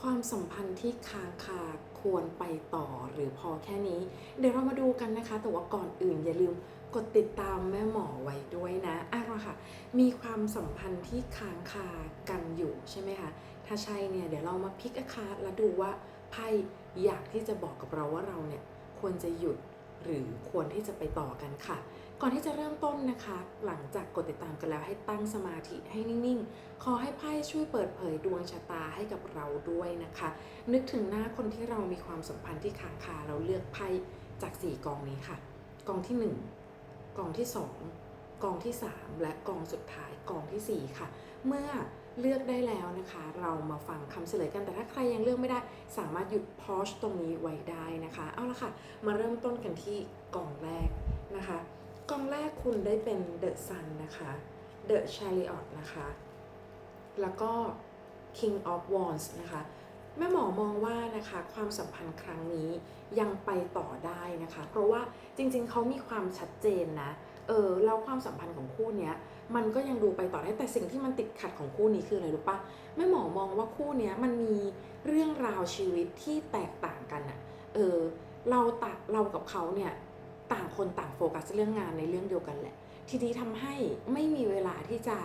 ความสัมพันธ์ที่คางคาควรไปต่อหรือพอแค่นี้ เดี๋ยวเรามาดูกันนะคะ แต่ว่าก่อนอื่นอย่าลืมกดติดตามแม่หมอไว้ด้วยนะอะมาค่ะ มีความสัมพันธ์ที่ค้างคากันอยู่ใช่ไหมคะ ถ้าใช่เนี่ยเดี๋ยวเรามาพลิกอาคาแล้วดูว่าไพ่อยากที่จะบอกกับเราว่าเราเนี่ยควรจะหยุดหรือควรที่จะไปต่อกันค่ะ ก่อนที่จะเริ่มต้นนะคะ หลังจากกดติดตามกันแล้วให้ตั้งสมาธิให้นิ่งๆ ขอให้ไพ่ช่วยเปิดเผยดวงชะตาให้กับเราด้วยนะคะ นึกถึงหน้าคนที่เรามีความสัมพันธ์ที่ค้างคาเราเลือกไพ่จาก 4 กองนี้ค่ะ กองที่ 1 กองที่ 2 กองที่ 3 และกองสุดท้ายกองทีสี่4 ค่ะ เมื่อเลือกได้แล้วนะคะ เรามาฟังคำเฉลยกันแต่ถ้าใครยังเลือกไม่ได้ สามารถหยุดพอชตรงนี้ไว้ได้นะคะ เอาละค่ะ มาเริ่มต้นกันที่กองแรกนะคะ กองแรกคุณได้เป็น The Sun นนะคะ The Chariot นะคะแล้วก็ King of Wands นะคะแม่หมอมองว่านะคะความสัมพันธ์ครั้งนี้ยังไปต่อได้นะคะ เพราะว่าจริงๆเขามีความชัดเจนนะเออแล้วความสัมพันธ์ของคู่นี้มันก็ยังดูไปต่อได้แต่สิ่งที่มันติดขัดของคู่นี้คืออะไรรู้ปะแม่หมอมองว่าคู่นี้มันมีเรื่องราวชีวิตที่แตกต่างกันอะเออเราตะเรากับเขาเนี่ย ต่างคนต่างโฟกัสเรื่องงานในเรื่องเดียวกันแหละ ทีนี้ทำให้ไม่มีเวลาที่จะ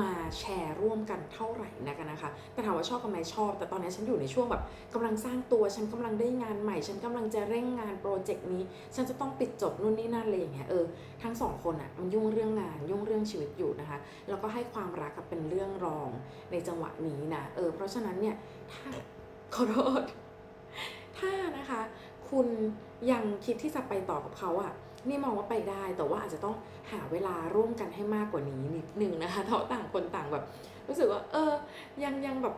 มาแชร์ร่วมกันเท่าไหร่นะกันนะคะแต่ถามว่าชอบกันไหมชอบ แต่ตอนนี้ฉันอยู่ในช่วงแบบกำลังสร้างตัวฉันกำลังได้งานใหม่ ฉันกำลังจะเร่งงานโปรเจกต์นี้ ฉันจะต้องปิดจบนู่นนี่นั่นอะไรอย่างเงี้ยเออทั้งสองคนอะมันยุ่งเรื่องงานยุ่งเรื่องชีวิตอยู่นะคะ แล้วก็ให้ความรักกับเป็นเรื่องรองในจังหวะนี้นะเออเพราะฉะนั้นเนี่ยถ้าขอโทษถ้านะคะ คุณยังคิดที่จะไปต่อกับเขาอะนี่มองว่าไปได้ แต่ว่าอาจจะต้องหาเวลาร่วมกันให้มากกว่านี้นิดนึงนะคะเพราะต่างคนต่างแบบ รู้สึกว่า เออ ยังยังแบบ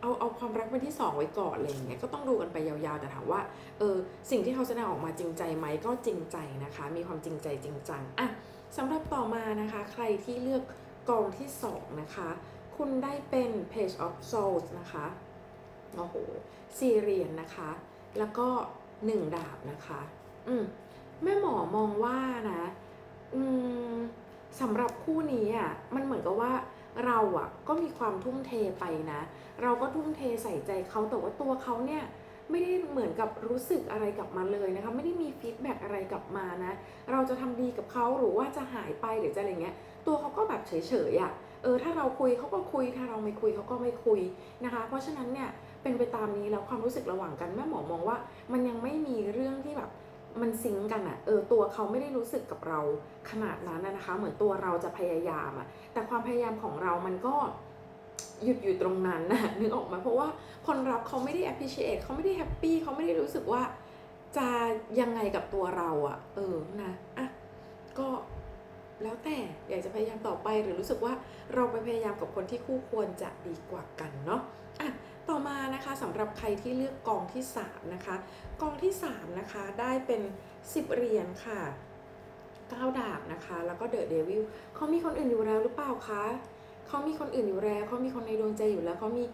เอาเอาความรักเป็นที่สองไว้ก่อนอะไรอย่างเงี้ยก็ต้องดูกันไปยาวๆแต่ถามว่าเออสิ่งที่เขาแสดงออกมาจริงใจไหมก็จริงใจนะคะ มีความจริงใจจริงจังอะสำหรับต่อมานะคะ ใครที่เลือกกองที่สองนะคะ คุณได้เป็น Page of Souls นะคะโอ้โหสี่เรียญนะคะ แล้วก็ หนึ่งดาบนะคะ อืมแม่หมอมองว่านะ อืมสำหรับคู่นี้อะมันเหมือนกับว่าเราอะก็มีความทุ่มเทไปนะ เราก็ทุ่มเทใส่ใจเขาแต่ว่าตัวเขาเนี่ยไม่ได้เหมือนกับรู้สึกอะไรกลับมาเลยนะคะ ไม่ได้มีฟีดแบ็กอะไรกลับมานะ เราจะทำดีกับเขาหรือว่าจะหายไปหรือจะอะไรเงี้ย ตัวเขาก็แบบเฉยๆอะ เออถ้าเราคุยเขาก็คุยถ้าเราไม่คุยเขาก็ไม่คุยนะคะ เพราะฉะนั้นเนี่ยเป็นไปตามนี้แล้วความรู้สึกระหว่างกันแม่หมอมองว่า มันยังไม่มีเรื่องที่แบบมันซิงกันอะเออตัวเขาไม่ได้รู้สึกกับเราขนาดนั้นนะคะ เหมือนตัวเราจะพยายามอะแต่ความพยายามของเรามันก็หยุดอยู่ตรงนั้นนะนึกออกไหมเพราะว่าคนรับเขาไม่ได้ appreciate เขาไม่ได้แฮปปี้เขาไม่ได้รู้สึกว่าจะยังไงกับตัวเราอะเออนะอะก็ แล้วแต่อยากจะพยายามต่อไปหรือรู้สึกว่าเราไปพยายามกับคนที่คู่ควรจะดีกว่ากันเนาะอะต่อมานะคะสำหรับใครที่เลือกกองที่3นะคะกองที่3นะคะได้เป็น 10 เหรียญค่ะ9ดาบนะคะ แล้วก็เดอะเดวิลเขามีคนอื่นอยู่แล้วหรือเปล่าคะเขามีคนอื่นอยู่แล้วเขามีคนในดวงใจอยู่แล้วเขามี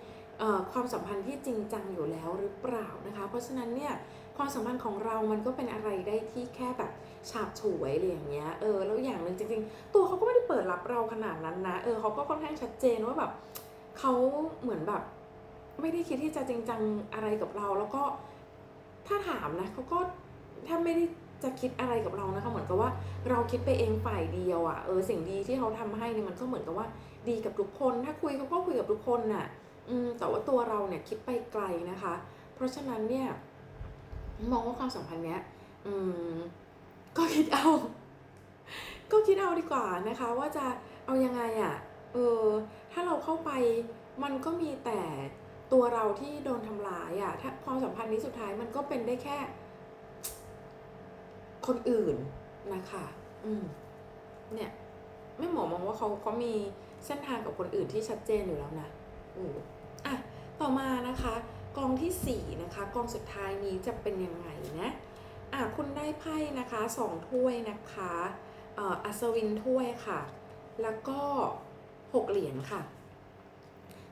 ความสัมพันธ์ที่จริงจังอยู่แล้วหรือเปล่านะคะ เพราะฉะนั้นเนี่ยความสัมพันธ์ของเรามันก็เป็นอะไรได้ที่แค่แบบฉาบฉวยอะไรอย่างเงี้ยเออแล้วอย่างหนึ่งจริงๆ ตัวเขาก็ไม่ได้เปิดรับเราขนาดนั้นนะเออเขาก็ค่อนข้างชัดเจนว่าแบบเขาเหมือนแบบ ไม่ได้คิดที่จะจริงจังอะไรกับเรา แล้วก็ถ้าถามนะเขาก็ถ้าไม่ได้จะคิดอะไรกับเรานะคะเหมือนกับว่าเราคิดไปเองฝ่ายเดียวอะ่ะเออสิ่งดีที่เขาทำให้เนี่ยมันก็เหมือนกับว่าดีกับทุกคน ถ้าคุยเขาก็คุยกับทุกคนน่ะ แต่ว่าตัวเราเนี่ยคิดไปไกลนะคะ เพราะฉะนั้นเนี่ยมองว่าความสัมพันธ์เนี้ยอืมก็คิดเอา ก็คิดเอาดีกว่านะคะ ว่าจะเอายังไงอะ่ะเออถ้าเราเข้าไปมันก็มีแต่ตัวเราที่โดนทำร้ายอะ่ะถ้าความสัมพันธ์นี้สุดท้ายมันก็เป็นได้แค่ คนอื่นนะคะ อืม เนี่ยแม่หมอมองว่าเขาเขามีเส้นทางกับคนอื่นที่ชัดเจนอยู่แล้วนะอืมอะ ต่อมานะคะกองที่สี่นะคะกองสุดท้ายนี้จะเป็นยังไงนะอะคุณได้ไพ่นะคะสองถ้วยนะคะเอ่ออัศวินถ้วยค่ะ แล้วก็หกเหรียญค่ะ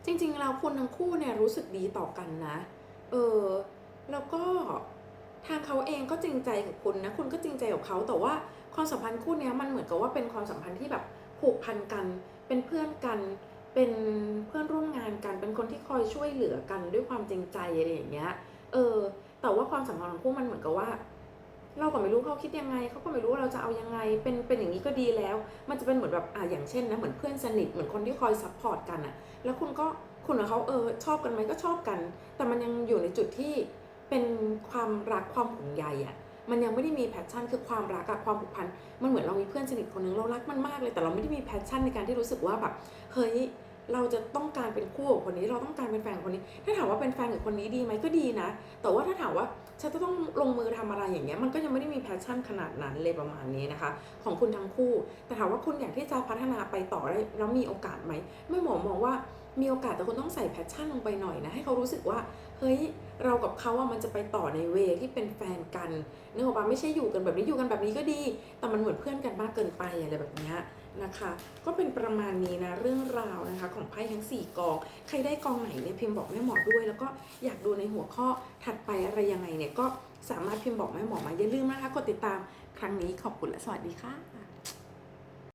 จริงๆแล้วคุณทั้งคู่เนี่ยรู้สึกดีต่อกันนะเออแล้วก็ทางเขาเองก็จริงใจกับคุณนะคุณก็จริงใจกับเขาแต่ว่าความสัมพันธ์คู่เนี้ยมันเหมือนกับว่าเป็นความสัมพันธ์ที่แบบผูกพันกันเป็นเพื่อนกัน เป็นเพื่อนร่วมงานกัน เป็นคนที่คอยช่วยเหลือกันด้วยความจริงใจอะไรอย่างเงี้ย เออ แต่ว่าความสัมพันธ์ของคู่มันเหมือนกับว่า เราก็ไม่รู้เขาคิดยังไง เขาก็ไม่รู้ว่าเราจะเอายังไง เป็น เป็นอย่างนี้ก็ดีแล้ว มันจะเป็นเหมือนแบบอ่าอย่างเช่นนะ เหมือนเพื่อนสนิท เหมือนคนที่คอยซัพพอร์ตกันอะแล้วคุณก็คุณกับเขาเออชอบกันไหมก็ชอบกัน แต่มันยังอยู่ในจุดที่เป็นความรักความห่วงใยอะมันยังไม่ได้มีแพชชั่นคือความรักอะความผูกพัน มันเหมือนเรามีเพื่อนสนิทคนนึงเรารักมันมากเลย แต่เราไม่ได้มีแพชชั่นในการที่รู้สึกว่าแบบ เฮ้ย เราจะต้องการเป็นคู่กับคนนี้ เราต้องการเป็นแฟนกับคนนี้ ถ้าถามว่าเป็นแฟนกับคนนี้ดีไหมก็ดีนะ แต่ว่าถ้าถามว่าฉันจะต้องลงมือทำอะไรอย่างเงี้ยมันก็ยังไม่ได้มีแพชชั่นขนาดนั้นเลยประมาณนี้นะคะ ของคุณทั้งคู่ แต่ถามว่าคุณอยากที่จะพัฒนาไปต่อได้แล้วมีโอกาสไหมแม่หมอมองว่ามีโอกาสแต่คุณต้องใส่แพชชั่นลงไปหน่อยนะ ให้เขารู้สึกว่า เฮ้ย เรากับเขาอะมันจะไปต่อในเวที่เป็นแฟนกันนึกออกปะไม่ใช่อยู่กันแบบนี้อยู่กันแบบนี้ก็ดี แต่มันเหมือนเพื่อนกันมากเกินไปอะไรแบบเนี้ย นะคะ ก็เป็นประมาณนี้นะเรื่องราวนะคะของไพ่ทั้ง 4กอง ใครได้กองไหนเนี่ยพิมพ์บอกแม่หมอด้วย แล้วก็อยากดูในหัวข้อถัดไปอะไรยังไงเนี่ยก็สามารถพิมพ์บอกแม่หมอมาอย่าลืมนะคะกดติดตามครั้งนี้ขอบคุณและสวัสดีค่ะ